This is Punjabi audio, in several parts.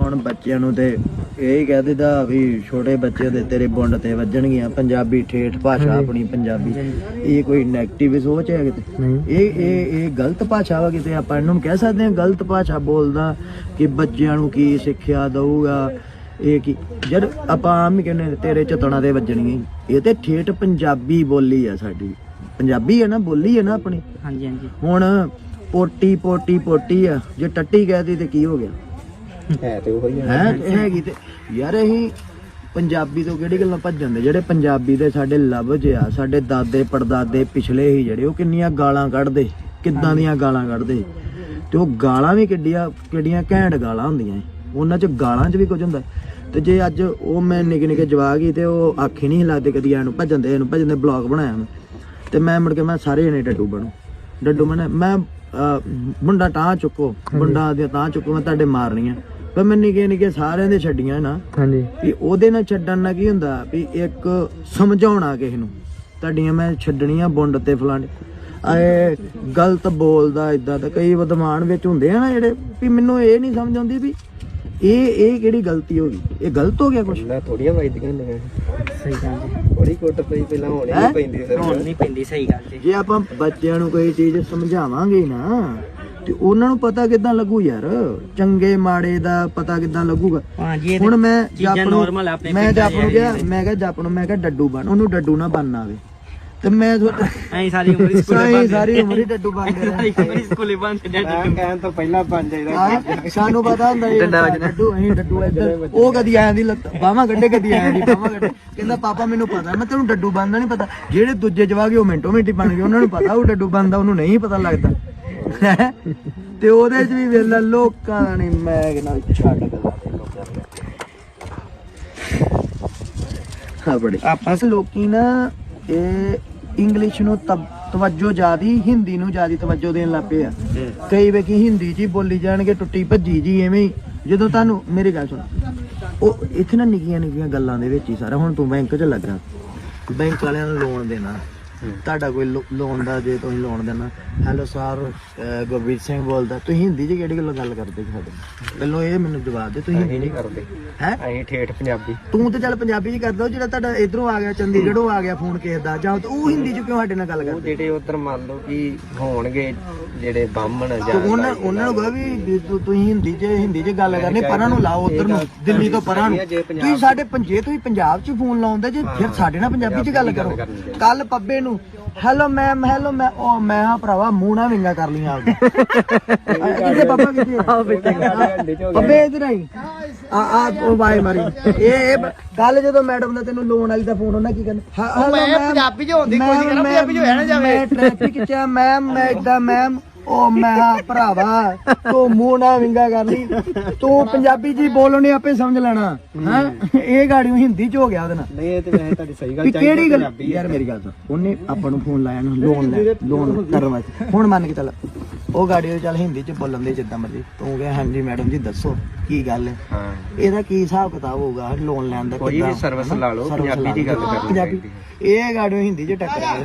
ਹੁਣ ਬੱਚਿਆਂ ਨੂੰ ਤੇ ਇਹ ਹੀ ਕਹਿ ਦਿੱਤਾ ਵੀ ਛੋਟੇ ਬੱਚੇ ਦੇ ਤੇਰੇ ਬੁੰਡ ਤੇ ਵੱਜਣਗੀਆਂ ਪੰਜਾਬੀ ਠੇਠ ਭਾਸ਼ਾ ਆਪਣੀ ਪੰਜਾਬੀ। ਇਹ ਕੋਈ 네ਗੇਟਿਵ ਸੋਚ ਹੈ ਕਿਤੇ? ਇਹ ਇਹ ਇਹ ਗਲਤ ਭਾਸ਼ਾ ਵਾ ਕਿਤੇ? ਆਪਾਂ ਇਹਨੂੰ ਕਹਿ ਸਕਦੇ ਹਾਂ ਗਲਤ ਭਾਸ਼ਾ ਬੋਲਦਾ ਕਿ ਬੱਚਿਆਂ ਨੂੰ ਕੀ ਸਿੱਖਿਆ ਦਊਗਾ? ਇਹ ਕੀ? ਜਦ ਆਪਾਂ ਆਮ ਹੀ ਕਹਿੰਦੇ ਤੇਰੇ ਚਤਣਾ ਤੇ ਵੱਜਣਗੀਆਂ। ਇਹ ਤੇ ਠੇਠ ਪੰਜਾਬੀ ਬੋਲੀ ਆ ਸਾਡੀ। ਪੰਜਾਬੀ ਹੈ ਨਾ ਬੋਲੀ ਹੈ ਨਾ ਆਪਣੀ? ਹਾਂਜੀ ਹਾਂਜੀ। ਹੁਣ ਪੋਟੀ ਪੋਟੀ ਪੋਟੀ ਆ। ਜੇ ਟੱਟੀ ਕਹਿਦੀ ਤੇ ਕੀ ਹੋ ਗਿਆ? ਹੈ ਤੇ ਉਹੀ ਹੈ ਹੈਗੀ ਤੇ। ਯਾਰ ਅਸੀਂ ਪੰਜਾਬੀ ਤੋਂ ਕਿਹੜੀ ਗੱਲਾਂ ਭੱਜਣ ਦੇ? ਜਿਹੜੇ ਪੰਜਾਬੀ ਦੇ ਸਾਡੇ ਲਫ਼ਜ਼ ਆ ਸਾਡੇ ਦਾਦੇ ਪੜਦਾਦੇ ਪਿਛਲੇ ਹੀ ਜਿਹੜੇ ਉਹ ਕਿੰਨੀਆਂ ਗਾਲਾਂ ਕੱਢਦੇ? ਕਿੱਦਾਂ ਦੀਆਂ ਗਾਲਾਂ ਕੱਢਦੇ? ਤੇ ਉਹ ਗਾਲਾਂ ਵੀ ਕਿੱਡੀਆਂ ਕਿੱਡੀਆਂ ਘੈਂਟ ਗਾਲਾਂ ਹੁੰਦੀਆਂ। ਉਹਨਾਂ 'ਚ ਗਾਲਾਂ 'ਚ ਵੀ ਕੁਝ ਹੁੰਦਾ ਤੇ ਜੇ ਅੱਜ ਉਹ ਮੈਂ ਨਿੱਕੇ ਨਿੱਕੇ ਜਵਾਕ ਹੀ ਤੇ ਉਹ ਆਖੀ ਨਹੀਂ ਲੱਗਦੇ ਕਦੀ ਇਹਨੂੰ ਭੱਜਣ ਦੇ ਇਹਨੂੰ ਭੱਜਣ ਦੇ ਬਲੌਗ ਬਣਾਇਆ ਮੈਂ। ਤੇ ਮੈਂ ਮੁੜ ਕੇ ਮੈਂ ਸਾਰੇ ਜਣੇ ਡੱਡੂ ਬਣੂ। ਡੱਡੂ ਮੈਂ ਮੈਂ ਮੁੰਡਾ ਤਾਂ ਚੁੱਕੋ ਮੁੰਡਾ ਦੇ ਤਾਂ ਚੁੱਕੋ ਮੈਂ ਤੁਹਾਡੇ ਮਾਰਨੀਆਂ। ਪਰ ਮੈਂ ਨਿੱਕੇ ਨਿੱਕੇ ਸਾਰਿਆਂ ਦੇ ਛੱਡੀਆਂ ਨਾ। ਹਾਂਜੀ। ਵੀ ਉਹਦੇ ਨਾਲ ਛੱਡਣ ਨਾਲ ਕੀ ਹੁੰਦਾ? ਵੀ ਇੱਕ ਸਮਝਾਉਣਾ ਕਿਸੇ ਨੂੰ ਤੁਹਾਡੀਆਂ ਮੈਂ ਛੱਡਣੀਆਂ ਬੁੰਡ ਤੇ ਫਲਾਣੇ। ਆਏ ਗਲਤ ਬੋਲਦਾ ਇਦਾਂ ਤਾਂ ਕਈ ਵਿਦਵਾਨ ਵਿੱਚ ਹੁੰਦੇ ਆ ਨਾ ਜਿਹੜੇ ਵੀ ਮੈਨੂੰ ਇਹ ਨਹੀਂ ਸਮਝ ਆਉਂਦੀ ਵੀ ਇਹ ਇਹ ਕਿਹੜੀ ਗਲਤੀ ਹੋ ਗਈ? ਇਹ ਗਲਤ ਹੋ ਗਿਆ ਕੁਛ? ਨਾ ਥੋੜੀਆਂ ਵੱਜਦੀਆਂ ਨੇ। ਸਹੀ ਗੱਲ ਜੀ ਥੋੜੀ ਕੁੱਟ ਪਈ ਪਹਿਲਾਂ ਹੋਣੀ? ਨਹੀਂ ਪੈਂਦੀ ਫਿਰ। ਹੁਣ ਨਹੀਂ ਪੈਂਦੀ ਸਹੀ ਗੱਲ ਜੀ ਜੇ ਆਪਾਂ ਬੱਚਿਆਂ ਨੂੰ ਕੋਈ ਚੀਜ਼ ਸਮਝਾਵਾਂਗੇ ਨਾ ਤੇ ਉਹਨਾਂ ਨੂੰ ਪਤਾ ਕਿੱਦਾਂ ਲੱਗੂ ਯਾਰ? ਚੰਗੇ ਮਾੜੇ ਦਾ ਪਤਾ ਕਿੱਦਾਂ ਲੱਗੂਗਾ? ਇਹ ਹੁਣ ਮੈਂ ਜੱਪ ਨੂੰ normal ਆਪਣੇ ਮੈਂ ਪਿੰਡਾਂ ਜੱਪ ਨੂੰ ਕਿਹਾ ਮੈਂ ਕਿਹਾ ਜੱਪ ਨੂੰ ਮੈਂ ਕਿਹਾ ਡੱਡੂ ਬਣ ਉਹਨੂੰ ਡੱਡੂ ਨਾ ਬਣਨਾ ਆਵੇ। ਤੇ ਮੈਂ ਤੁਹਾਡਾ ਐਂ ਸਾਰੀ ਉਮਰ ਹੀ ਸਕੂਲੇ ਸਾਰੀ ਬੰਦ ਸਾਰੀ ਉਮਰ ਹੀ ਡੱਡੂ ਬਣ ਗਿਆ ਸਾਰੀ ਉਮਰ ਹੀ ਸਕੂਲੇ ਬੰਦ ਮੈਂ ਕਹਿਣ ਤੋਂ ਪਹਿਲਾਂ ਬਣ ਜਾਈਦਾ। ਹਾਂ, ਸਾਨੂੰ ਪਤਾ ਹੁੰਦਾ ਇਹ ਡੱਡੂ ਅਸੀਂ ਡੱਡੂ ਇੱਧਰ ਉਹ ਕਦੀ ਆਇਆ ਦੀ ਲੱਤ ਬਾਹਾਂ ਗੱਡੇ ਕਦੀ ਆਇਆ ਦੀ ਬਾਹਾਂ ਗੱਡੇ ਕਹਿੰਦਾ ਪਾਪਾ ਮੈਨੂੰ ਪਤਾ ਮੈਂ ਤੈਨੂੰ ਡੱਡੂ ਬੰਦਾ ਨਹੀਂ ਪਤਾ। ਜਿਹੜੇ ਦੂਜੇ ਜਵਾਗੇ ਉਹ ਮਿੰਟੋ ਮਿੰਟੀ ਬਣ ਗਏ ਉਹਨਾਂ ਨੂੰ ਪਤਾ ਉਹ ਡੱਡੂ ਬੰਦਾ ਉਹਨੂੰ ਨਹੀਂ ਪਤਾ ਲੱਗਦਾ। ਹੈਂ? ਤੇ ਉਹਦੇ 'ਚ ਵੀ ਵੇਲਾ ਲੋਕਾਂ ਦਾ ਨਹੀਂ ਮੈਂ ਕਹਿੰਦਾ ਛੱਡ ਗੱਲਾਂ ਲੋਕਾਂ ਦੀਆਂ। ਹਾਂ ਬੜੇ। ਆਪਸ ਲੋਕੀ ਨਾ ਇਹ ਇੰਗਲਿਸ਼ ਨੂੰ ਤਵ- ਤਵੱਜੋ ਜ਼ਿਆਦੀ ਹਿੰਦੀ ਨੂੰ ਜ਼ਿਆਦੀ ਤਵੱਜੋ ਦੇਣ ਲੱਗ ਪਏ ਆ। ਕਈ ਵੇਖੀ ਹਿੰਦੀ ਜੀ ਬੋਲੀ ਜਾਣਗੇ ਟੁੱਟੀ ਭੱਜੀ ਜੀ ਐਵੇਂ ਹੀ। ਜਦੋਂ ਤੁਹਾਨੂੰ ਮੇਰੀ ਗੱਲ ਸੁਣ। ਉਹ ਇੱਥੇ ਨਾ ਨਿੱਕੀਆਂ ਨਿੱਕੀਆਂ ਗੱਲਾਂ ਦੇ ਵਿੱਚ ਹੀ ਸਾਰਾ ਹੁਣ ਤੂੰ ਬੈਂਕ 'ਚ ਲੱਗਾ। ਬੈਂਕ ਵਾਲਿਆਂ ਨੂੰ ਲੋਨ ਦੇਣਾ। ਤੁਹਾਡਾ ਕੋਈ ਲੋਨ ਦਾ ਜੇ ਤੁਸੀਂ ਲੋਨ ਦੇਣਾ। ਹੈਲੋ ਸਰ ਗੁਰਬੀਰ ਸਿੰਘ ਬੋਲਦਾ। ਤੁਸੀਂ ਹਿੰਦੀ 'ਚ ਕਿਹੜੀ ਗੱਲੋਂ ਗੱਲ ਕਰਦੇ ਜੀ ਸਾਡੇ ਨਾਲ? ਪਹਿਲਾਂ ਇਹ ਮੈਨੂੰ ਜਵਾਬ ਦੇ ਤੁਸੀਂ ਅਸੀਂ ਨਹੀਂ ਕਰਦੇ। ਹੈ? ਅਸੀਂ ਠੇਠ ਪੰਜਾਬੀ। ਤੂੰ ਤੇ ਚੱਲ ਪੰਜਾਬੀ 'ਚ ਕਰਦਾ ਉਹ ਜਿਹੜਾ ਤੁਹਾਡਾ ਇਧਰੋਂ ਆ ਗਿਆ ਚੰਡੀਗੜ੍ਹੋਂ ਆ ਗਿਆ ਫੋਨ ਕਿਸੇ ਦਾ ਜਾਂ ਤੇ ਉਹ ਹਿੰਦੀ 'ਚ ਕਿਉਂ ਸਾਡੇ ਨਾਲ ਗੱਲ ਉਹ ਕਰਦੇ? ਜਿਹੜੇ ਉਧਰ ਮੰਨ ਲਓ ਕਿ ਹੋਣਗੇ ਜਿਹੜੇ ਬਾਹਮਣ ਜਾਂ ਉਹਨਾਂ ਉਹਨਾਂ ਨੂੰ ਕਹੋ ਵੀ ਵੀ ਤੁ- ਤੁਸੀਂ ਹਿੰਦੀ 'ਚ ਹਿੰਦੀ 'ਚ ਗੱਲ ਕਰਨੀ ਪਰਾਂ ਨੂੰ ਲਾਓ ਉਧਰ ਨੂੰ ਦਿੱਲੀ ਤੋਂ ਪਰਾਂ ਨੂੰ। ਤੁਸੀਂ ਸਾਡੇ ਪੰਜੇ ਤੁਸੀਂ ਪੰਜਾਬ 'ਚ ਫੋਨ ਲਾਉਂਦੇ ਜੇ ਫਿਰ ਸਾਡੇ ਨਾਲ ਪੰਜਾਬੀ 'ਚ ਗੱਲ ਕਰੋ। ਕੱਲ ਪੱਬੇ ਨੂੰ ਹੈਲੋ ਮੈਮ ਹੈਲੋ ਮੈਂ ਉਹ ਮੈਂ ਹਾਂ ਭਰਾਵਾ ਮੂੰਹ ਨਾ ਵਿੰਗਾ ਕਰ ਲੀਆਂ ਆਪਦਾ ਕਿੱਥੇ ਪੱਬਾ ਕਿੱਥੇ ਆ? ਪੱਬੇ ਇਧਰ ਆਈ ਆ ਆ ਉਹ ਬਾਈ ਮਾਰੀ। ਇਹ ਇਹ ਬ- ਕੱਲ ਜਦੋਂ ਮੈਡਮ ਦਾ ਤੈਨੂੰ ਲੋਨ ਵਾਲੀ ਦਾ ਫੋਨ ਉਹਨਾਂ ਕੀ ਕਹਿੰਦਾ ਮੈਂ ਪੰਜਾਬੀ ਚ ਹੋਣ ਦੀ ਕੋਸ਼ਿਸ਼ ਕਰਾਂ ਪੰਜਾਬੀ ਚ ਹੋਇਆ ਨਾ ਜਾਵੇ। ਮੈਂ ਟ੍ਰੈਫਿਕ ਚ ਆ ਮੈਮ ਮੈਂ ਇਦਾਂ ਮੈਮ ਉਹ ਮੈਂ ਹਾਂ ਭਰਾਵਾ ਤੂੰ ਮੂੰਹ ਨਾ ਵਿੰਗਾ ਕਰ ਲਈ। ਤੂੰ ਪੰਜਾਬੀ ਜੀ ਬੋਲਣੇ ਆਪੇ ਸਮਝ ਲੈਣਾ ਹਾਂ? ਇਹ ਗਾੜੀ ਹਿੰਦੀ ਚ ਹੋ ਗਿਆ ਉਹਦੇ ਨਾਲ। ਨਹੀਂ ਇਹ ਤੇ ਵੈਸੇ ਤੁਹਾਡੀ ਸਹੀ ਵੀ ਗੱਲ ਕਿਹੜੀ ਗੱਲ? ਯਾਰ ਮੇਰੀ ਗੱਲ ਸੁਣ ਉਹਨੇ ਆਪਾਂ ਨੂੰ ਫੋਨ ਲਾਇਆ ਨਾ ਲੋਨ ਲੈ ਲੋਨ ਕਰਨ ਵਾਸਤੇ। ਹੁਣ ਮੰਨ ਕੇ ਚੱਲ ਉਹ ਗਾੜੀ ਉਹ ਚੱਲ ਹਿੰਦੀ ਚ ਬੋਲਣ ਦੇ ਜਿੱਦਾਂ ਮਰਜ਼ੀ। ਤੂੰ ਕਹੇ ਹਾਂਜੀ ਮੈਡਮ ਜੀ ਦੱਸੋ ਕੀ ਗੱਲ ਹੈ? ਹਾਂ। ਇਹਦਾ ਕੀ ਹਿਸਾਬ ਕਿਤਾਬ ਹੋਊਗਾ ਲੋਨ ਲੈਣ ਦਾ ਕੋਈ ਵੀ ਕਿੱਦਾਂ, service ਹਨਾ? ਲਾ ਲਓ, Service ਪੰਜਾਬੀ ਦੀ ਗੱਲ। ਕਰਨੀ ਪੰਜਾਬੀ ਚਾਹੀਦੀ ਇਹ ਗਾੜੀ ਹਿੰਦੀ ਚ ਟੱਕਰ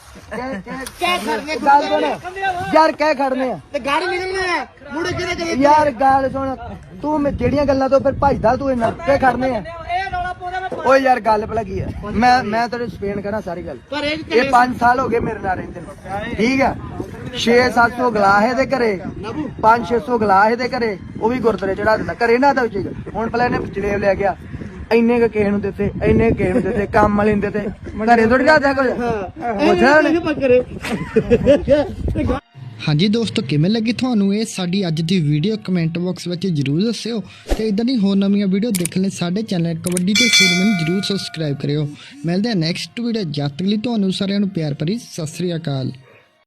ਕਹਿ ਕਹਿ ਖੜਨੇ ਗੱਲ ਸੁਣ। ਯਾਰ ਕਹਿ ਖੜਨੇ ਆ। ਤੇ ਗਾੜੀ ਨਿਕਲਨੇ ਆ ਮੁੜੇ ਕਿਹਨੇ ਕਰੇ ਯਾਰ ਗੱਲ ਸੁਣ ਤੂੰ ਮੈਂ ਜਿਹੜੀਆਂ ਗੱਲਾਂ ਤੋਂ ਫਿਰ ਭਜਦਾ ਤੂੰ ਇਹਨਾਂ ਕਹਿ ਖੜਨੇ ਆ। ਓਏ ਯਾਰ ਗੱਲ ਭਲਾ ਕੀ ਆ? ਮੈਂ ਮੈਂ ਤੇਰੇ ਸਪੇਨ ਕਹਿਣਾ ਸਾਰੀ ਗੱਲ। ਇਹ 5 ਸਾਲ ਹੋ ਗਏ ਮੇਰੇ ਨਾਲ ਰਹਿੰਦੇ ਨੂੰ। ਠੀਕ ਆ? 6-700 ਗਲਾਸ ਇਹਦੇ ਘਰੇ। 5-600 ਗਲਾਸ ਇਹਦੇ ਘਰੇ। ਉਹ ਵੀ ਗੁਰਦੁਆਰੇ ਚੜਾ ਦਿੰਦਾ। ਘਰੇ ਨਾ ਤਾਂ ਵਿੱਚ ਹੁਣ ਪਹਿਲਾਂ ਇਹਨੇ ਜਲੇਬ ਲੈ ਗਿਆ। ਇੰਨੇ ਕ ਕਿਸੇ ਨੂੰ ਦਿੱਤੇ ਇੰਨੇ ਕੁ ਕਿਸੇ ਨੂੰ ਦਿੱਤੇ ਕੰਮ ਵਾਲੇ ਨੂੰ ਦਿੱਤੇ ਘਰੇ ਥੋੜੀ ਰੱਖਦਾ ਕੁਝ ਪੁੱਛਣ ਹਾਂਜੀ ਦੋਸਤੋ ਕਿਵੇਂ ਲੱਗੀ ਤੁਹਾਨੂੰ ਇਹ ਸਾਡੀ ਅੱਜ ਦੀ ਵੀਡੀਓ ਕਮੈਂਟ ਬਾਕਸ ਵਿੱਚ ਜਰੂਰ ਦੱਸਿਓ। ਤੇ ਇਦਾਂ ਦੀ ਹੋਰ ਨਵੀਆਂ ਵੀਡੀਓ ਦੇਖਣ ਲਈ ਸਾਡੇ ਚੈਨਲ ਕਬੱਡੀ ਤੇ ਸੂਰਮਨ ਜਰੂਰ ਸਬਸਕ੍ਰਾਈਬ ਕਰਿਓ। ਮਿਲਦੇ ਹਾਂ ਨੈਕਸਟ ਵੀਡੀਓ ਜਦ ਤੱਕ ਲਈ ਤੁਹਾਨੂੰ ਸਾਰਿਆਂ ਨੂੰ ਪਿਆਰ ਭਰੀ ਸਤਿ ਸ੍ਰੀ ਅਕਾਲ।